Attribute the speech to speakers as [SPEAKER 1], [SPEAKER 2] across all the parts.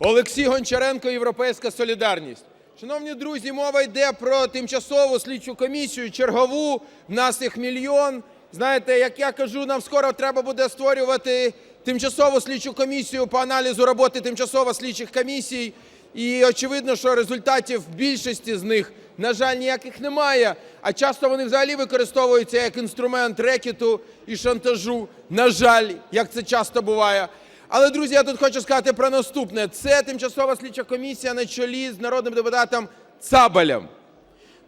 [SPEAKER 1] Олексій Гончаренко, Європейська солідарність. Шановні друзі, мова йде про тимчасову слідчу комісію, чергову, в нас їх мільйон. Знаєте, як я кажу, нам скоро треба буде створювати тимчасову слідчу комісію по аналізу роботи тимчасово слідчих комісій. І очевидно, що результатів більшості з них, на жаль, ніяких немає. А часто вони взагалі використовуються як інструмент рекету і шантажу. На жаль, як це часто буває. Але, друзі, я тут хочу сказати про наступне: це тимчасова слідча комісія на чолі з народним депутатом Цабалем.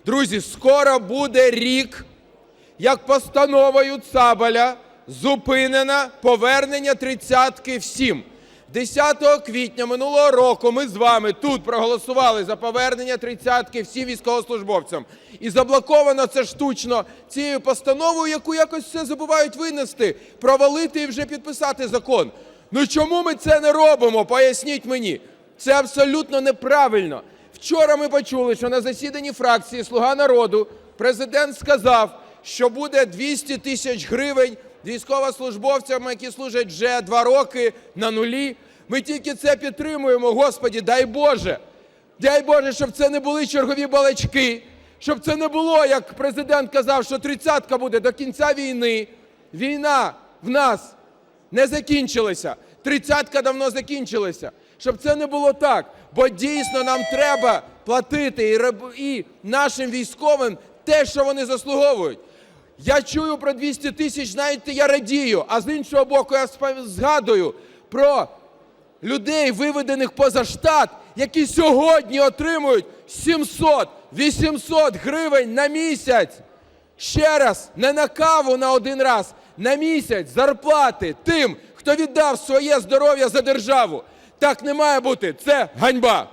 [SPEAKER 1] Друзі, скоро буде рік, як постановою Цабаля зупинено повернення тридцятки всім. 10 квітня минулого року ми з вами тут проголосували за повернення тридцятки всім військовослужбовцям. І заблоковано це штучно цією постановою, яку якось все забувають винести, провалити і вже підписати закон. Ну чому ми це не робимо? Поясніть мені. Це абсолютно неправильно. Вчора ми почули, що на засіданні фракції Слуга народу президент сказав, що буде 200 тисяч гривень військовослужбовцям, які служать вже два роки на нулі. Ми тільки це підтримуємо. Господі, дай Боже. Дай Боже, щоб це не були чергові балачки, щоб це не було, як президент казав, що тридцятка буде до кінця війни. Війна в нас не закінчилася. Тридцятка давно закінчилася. Щоб це не було так. Бо дійсно нам треба платити і нашим військовим те, що вони заслуговують. Я чую про 200 тисяч, знаєте, я радію. А з іншого боку, я згадую про людей, виведених поза штат, які сьогодні отримують 700-800 гривень на місяць. Ще раз, не на каву на один раз, на місяць зарплати тим, хто віддав своє здоров'я за державу. Так не має бути. Це ганьба.